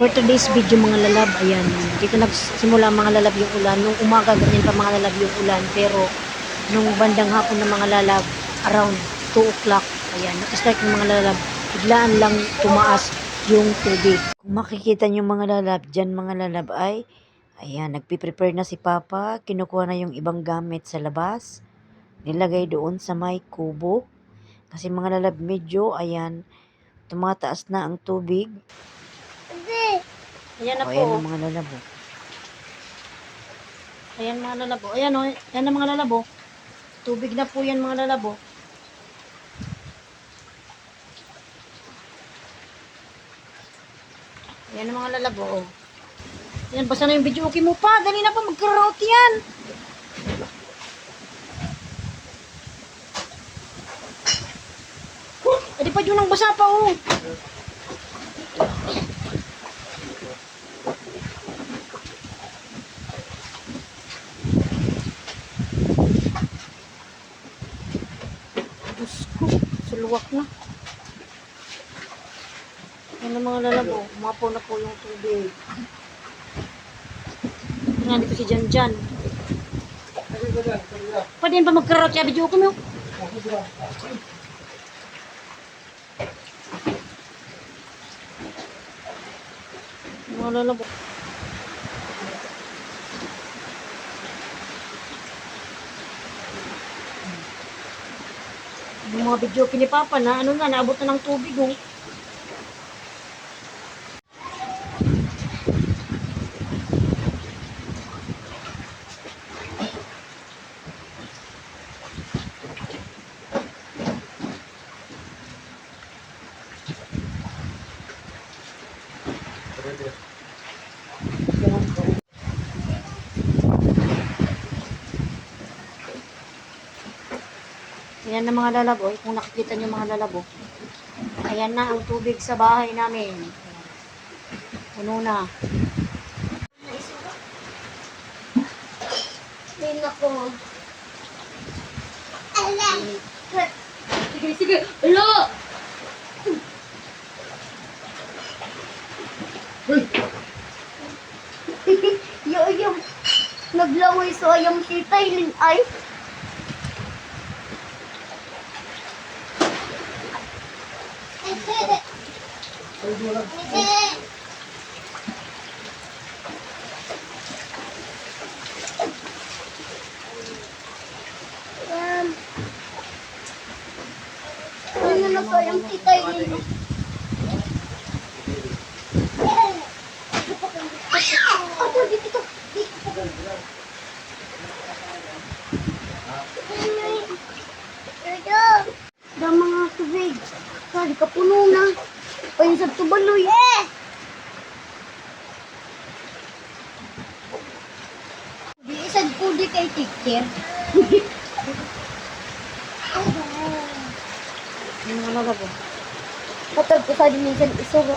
For today's video mga lalab, ayan, dito nagsimula mga lalab yung ulan. Nung umaga, ganyan pa mga lalab yung ulan. Pero, nung bandang hapon ng mga lalab, around 2 o'clock, ayan, nag-start ng mga lalab, biglaan lang tumaas yung tubig. Kung makikita nyo mga lalab, dyan mga lalab ay, ayan, nagpiprepare na si Papa, kinukuha na yung ibang gamit sa labas, nilagay doon sa may kubo. Kasi mga lalab, medyo, ayan, tumataas na ang tubig. Ayan na O, po. ayan ang mga lalabo. Ayan mga lalabo. Ayan o. Ayan ang mga lalabo. Tubig na po yan mga lalabo. Ayan ang mga lalabo. Oh. Ayan, basta na yung video. Okay mo pa. Dali na pa. Magkarote yan. Pwede pa yun ang basa pa oh. Diyos ko, suluwak na. Yan ang mga lalabo. Umapaw na po yung tubig. Nga dito si Jan Jan. Pwede yun pa magkarot siya. Video ko mo. Mga lalabo. Yung mga video ni na ano na, naabot na ng tubig oh. Ayan na mga lalabo. Eh, kung nakikita niyo mga lalabo. Ayan na ang tubig sa bahay namin. Puno na. Ay, nako. Ala! Sige, sige. Ala! Yo, yo. Naglaway sa ayam si Taylin ay. Um, ano na sa ayam si Taylin? Ato, dito to. Dito. Dito. Da mga tubig. Sali ka puno na. Pwede sa tubaloy. Eh! Di isang kudi kay teacher. Ayan mga lalabo. Patag ko sa dinisan isura.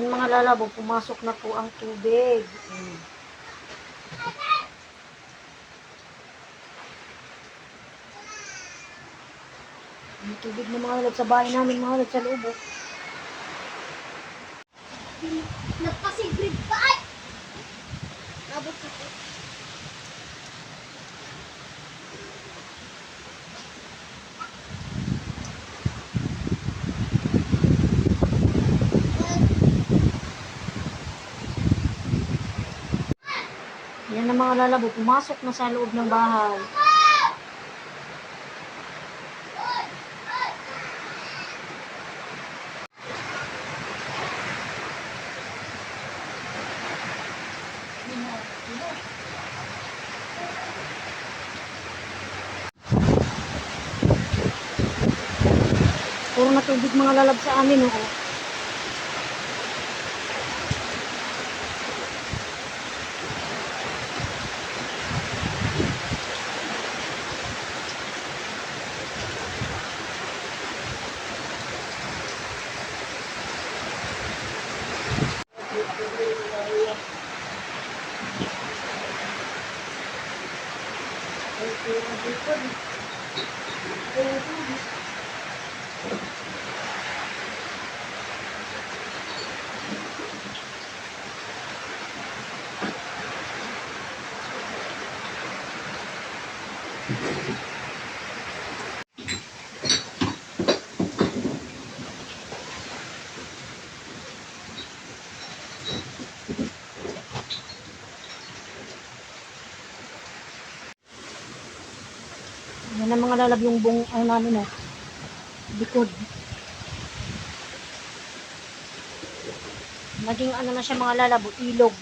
Ayun mga lalabo, pumasok na po ang tubig. Mm. May tubig na mga lalab sa bahay namin, mga lalab sa loob. oh. Nagpasigrid pa ay! Nabot ako. Yan ang mga lalabo, pumasok na sa loob ng bahay. Puro na tubig mga lalab sa amin, oh. Yan ang mga lalab yung buong ano namin oh. Likod. Naging ano na siya mga lalab, ilog.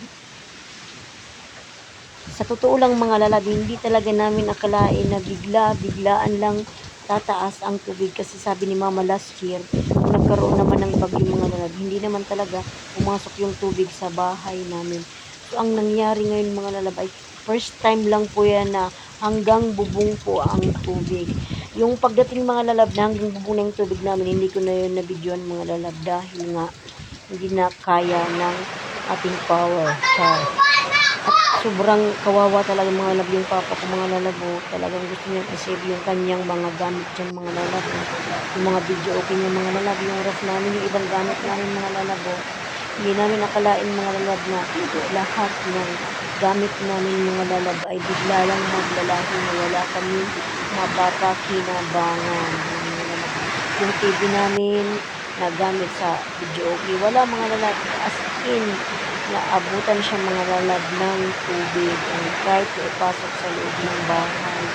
Sa totoo lang mga lalab, hindi talaga namin akalain na bigla, biglaan lang tataas ang tubig kasi sabi ni Mama last year, nagkaroon naman ng bagyo mga lalab, hindi naman talaga pumasok yung tubig sa bahay namin. So ang nangyari ngayon mga lalab ay first time lang po yan na hanggang bubong po ang tubig. Yung pagdating mga lalab na hanggang bubong na yung tubig namin, hindi ko na yun na-videoan mga lalab dahil nga hindi na kaya ng ating power. Char. At sobrang kawawa talaga mga lalab yung papa ko mga lalabo. Talagang gusto niya i-save yung kanyang mga gamit dyan mga lalabo. Yung mga video okay niya mga lalabo. Yung ref namin, yung ibang gamit namin mga lalabo. Hindi namin nakalain mga lalab na lahat ng gamit namin mga lalab ay bigla lang maglalahi na wala kami mapapakinabangan. Mga lalab. Yung TV namin na gamit sa video okay, wala mga lalab. As in, naabutan siya mga lalab ng tubig ang kahit ipasok sa loob ng bahay.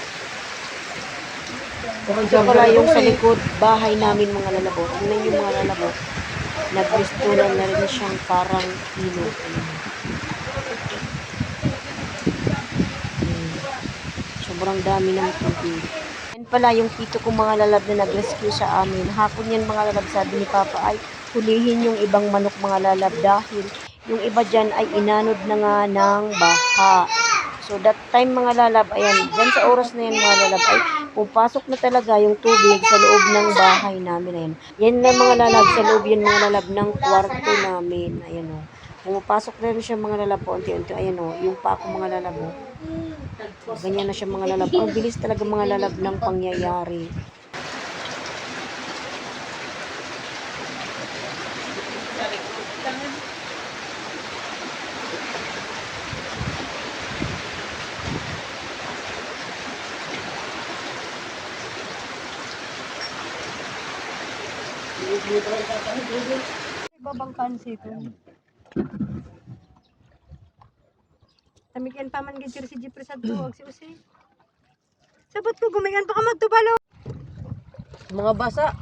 Ito pala yung sa likod bahay namin mga lalabo. Tingnan yung mga lalabo. Nagristulan na rin siyang parang. Ayan. Ayan. Sobrang dami ng tubig. Yan pala yung tito kong mga lalab na nag-rescue sa amin. Hapon yan mga lalab, sabi ni Papa ay hulihin yung ibang manok mga lalab dahil yung iba dyan ay inanod na nga ng baha. So that time mga lalab, ayan, dyan sa oras na yan mga lalab ay pupasok na talaga yung tubig sa loob ng bahay namin. Ayan. Yan na mga lalab, sa loob yan mga lalab ng kwarto namin. Ayan o. Pumapasok na rin siya mga lalab po unti-unti. Ayan o, yung pa ako mga lalab o. Ganyan na siya mga lalab. Ang bilis talaga mga lalab ng pangyayari. Babang kansi ito. Tamikan pa man gid si Jeffrey sa tuwag si Usi. Sabot ko gumigan pa ka magtubalo. Mga basa.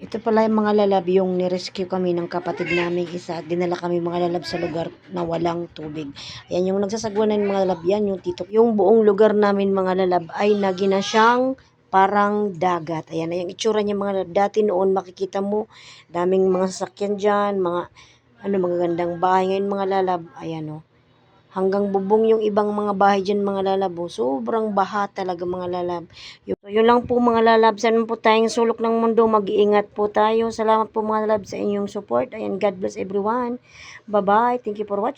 Ito pala yung mga lalab yung nirescue kami ng kapatid namin isa at dinala kami mga lalab sa lugar na walang tubig. Ayan yung nagsasagwan ng mga lalab yan, yung tito. Yung buong lugar namin mga lalab ay nagina siyang parang dagat. Ayan, yung itsura niya mga. Dati noon makikita mo, daming mga sasakyan dyan, mga ano, mga gandang bahay. Ngayon mga lalab, ayan o. Hanggang bubong yung ibang mga bahay dyan mga lalab. oh. Sobrang baha talaga mga lalab. So, yun lang po mga lalab. Saan po tayong sulok ng mundo, mag-iingat po tayo. Salamat po mga lalab sa inyong support. Ayan, God bless everyone. Bye-bye. Thank you for watching.